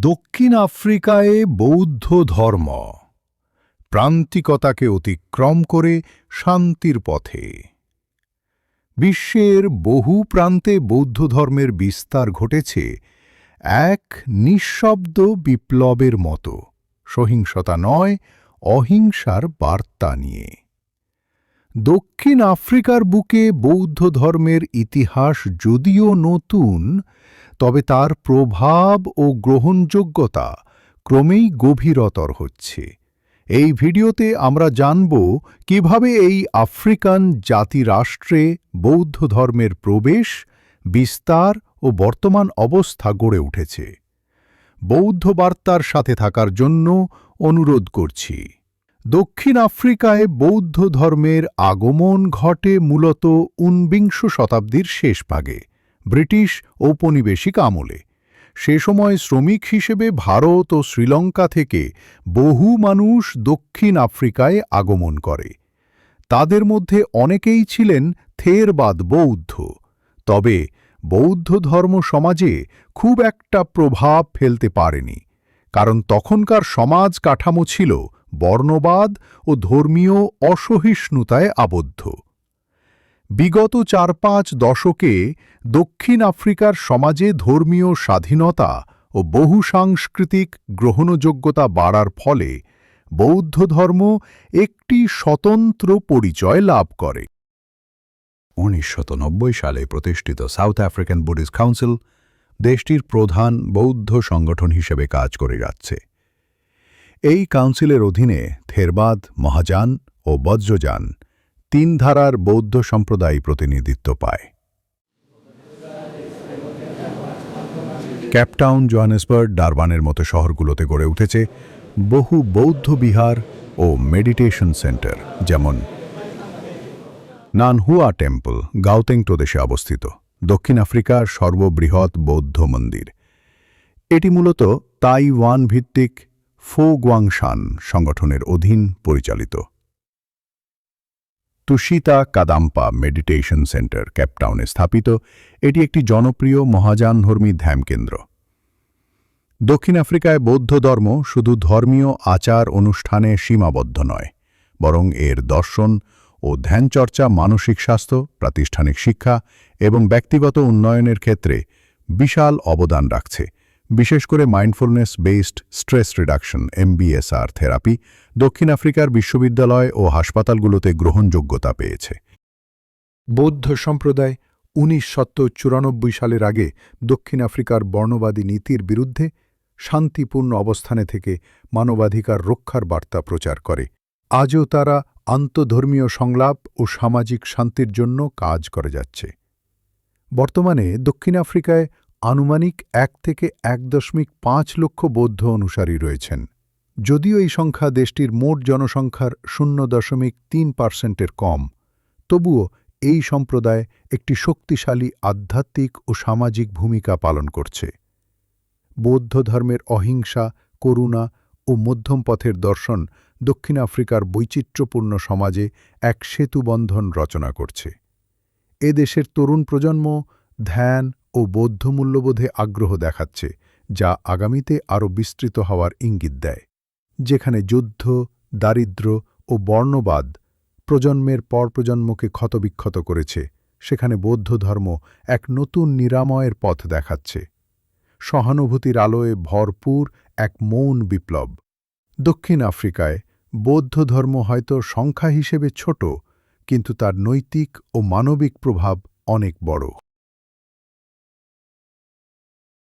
দক্ষিণ আফ্রিকায় বৌদ্ধ ধর্ম। প্রান্তিকতাকে অতিক্রম করে শান্তির পথে। বিশ্বের বহু প্রান্তে বৌদ্ধ ধর্মের বিস্তার ঘটেছে এক নিঃশব্দ বিপ্লবের মতো, সহিংসতা নয়, অহিংসার বার্তা নিয়ে। দক্ষিণ আফ্রিকার বুকে বৌদ্ধ ধর্মের ইতিহাস যদিও নতুন তবে তার প্রভাব ও গ্রহণযোগ্যতা ক্রমেই গভীরতর হচ্ছে। এই ভিডিওতে আমরা জানব কীভাবে এই আফ্রিকান জাতিরাষ্ট্রে বৌদ্ধ ধর্মের প্রবেশ, বিস্তার ও বর্তমান অবস্থা গড়ে উঠেছে। বৌদ্ধ বার্তার সাথে থাকার জন্য অনুরোধ করছি। দক্ষিণ আফ্রিকায় বৌদ্ধ ধর্মের আগমন ঘটে মূলত ঊনবিংশ শতাব্দীর শেষ ভাগে ব্রিটিশ ঔপনিবেশিক আমলে। সে সময় শ্রমিক হিসেবে ভারত ও শ্রীলঙ্কা থেকে বহু মানুষ দক্ষিণ আফ্রিকায় আগমন করে। তাদের মধ্যে অনেকেই ছিলেন থেরবাদ বৌদ্ধ। তবে বৌদ্ধ ধর্ম সমাজে খুব একটা প্রভাব ফেলতে পারেনি, কারণ তখনকার সমাজ কাঠামো ছিল বর্ণবাদ ও ধর্মীয় অসহিষ্ণুতায় আবদ্ধ। বিগত চার পাঁচ দশকে দক্ষিণ আফ্রিকার সমাজে ধর্মীয় স্বাধীনতা ও বহুসাংস্কৃতিক গ্রহণযোগ্যতা বাড়ার ফলে বৌদ্ধ ধর্ম একটি স্বতন্ত্র পরিচয় লাভ করে। উনিশশো সালে প্রতিষ্ঠিত সাউথ আফ্রিকান বুডিস্ট কাউন্সিল দেশটির প্রধান বৌদ্ধ সংগঠন হিসেবে কাজ করে যাচ্ছে। এই কাউন্সিলের অধীনে থেরবাদ, মহাযান ও বজ্রযান তিন ধারার বৌদ্ধ সম্প্রদায় প্রতিনিধিত্ব পায়। ক্যাপটাউন জোহানেসবার্গ ডারবানের মতো শহরগুলোতে গড়ে উঠেছে বহু বৌদ্ধ বিহার ও মেডিটেশন সেন্টার, যেমন নানহুয়া টেম্পল, গাউতেং প্রদেশে অবস্থিত, দক্ষিণ আফ্রিকার সর্ববৃহৎ বৌদ্ধ মন্দির। এটি মূলত তাইওয়ান ভিত্তিক ফো গুয়াংশান সংগঠনের অধীন পরিচালিত। তুষিতা কাদাম্পা মেডিটেশন সেন্টার ক্যাপটাউনে স্থাপিত। এটি একটি জনপ্রিয় মহাযানধর্মী ধ্যানকেন্দ্র দক্ষিণ আফ্রিকায় বৌদ্ধ ধর্ম শুধু ধর্মীয় আচার অনুষ্ঠানে সীমাবদ্ধ নয়, বরং এর দর্শন ও ধ্যানচর্চা মানসিক স্বাস্থ্য, প্রাতিষ্ঠানিক শিক্ষা এবং ব্যক্তিগত উন্নয়নের ক্ষেত্রে বিশাল অবদান রাখছে। বিশেষ করে mindfulness based stress reduction MBSR therapy দক্ষিণ আফ্রিকার বিশ্ববিদ্যালয় ও হাসপাতালগুলোতে গ্রহণযোগ্যতা পেয়েছে। বৌদ্ধ সম্প্রদায় উনিশ চুরানব্বই সালের আগে দক্ষিণ আফ্রিকার বর্ণবাদী নীতির বিরুদ্ধে শান্তিপূর্ণ অবস্থানে থেকে মানবাধিকার রক্ষার বার্তা প্রচার করে। আজও তারা আন্তধর্মীয় সংলাপ ও সামাজিক শান্তির জন্য কাজ করে যাচ্ছে। বর্তমানে দক্ষিণ আফ্রিকায় আনুমানিক এক থেকে এক দশমিক পাঁচ লক্ষ বৌদ্ধ অনুসারী রয়েছেন। যদিও এই সংখ্যা দেশটির মোট জনসংখ্যার শূন্য দশমিক তিন পার্সেন্টের কম, তবুও এই সম্প্রদায় একটি শক্তিশালী আধ্যাত্মিক ও সামাজিক ভূমিকা পালন করছে। বৌদ্ধ ধর্মের অহিংসা, করুণা ও মধ্যম পথের দর্শন দক্ষিণ আফ্রিকার বৈচিত্র্যপূর্ণ সমাজে এক সেতুবন্ধন রচনা করছে। এ দেশের তরুণ প্রজন্ম ধ্যান ও বৌদ্ধ মূল্যবোধে আগ্রহ দেখাচ্ছে, যা আগামীতে আরও বিস্তৃত হওয়ার ইঙ্গিত দেয়, যেখানে যুদ্ধ, দারিদ্র ও বর্ণবাদ প্রজন্মের পর প্রজন্মকে ক্ষতবিক্ষত করেছে, সেখানে বৌদ্ধ ধর্ম এক নতুন নিরাময়ের পথ দেখাচ্ছে। সহানুভূতির আলোয় ভরপুর এক মৌন বিপ্লব। দক্ষিণ আফ্রিকায় বৌদ্ধ ধর্ম হয়তো সংখ্যা হিসেবে ছোট, কিন্তু তার নৈতিক ও মানবিক প্রভাব অনেক বড়।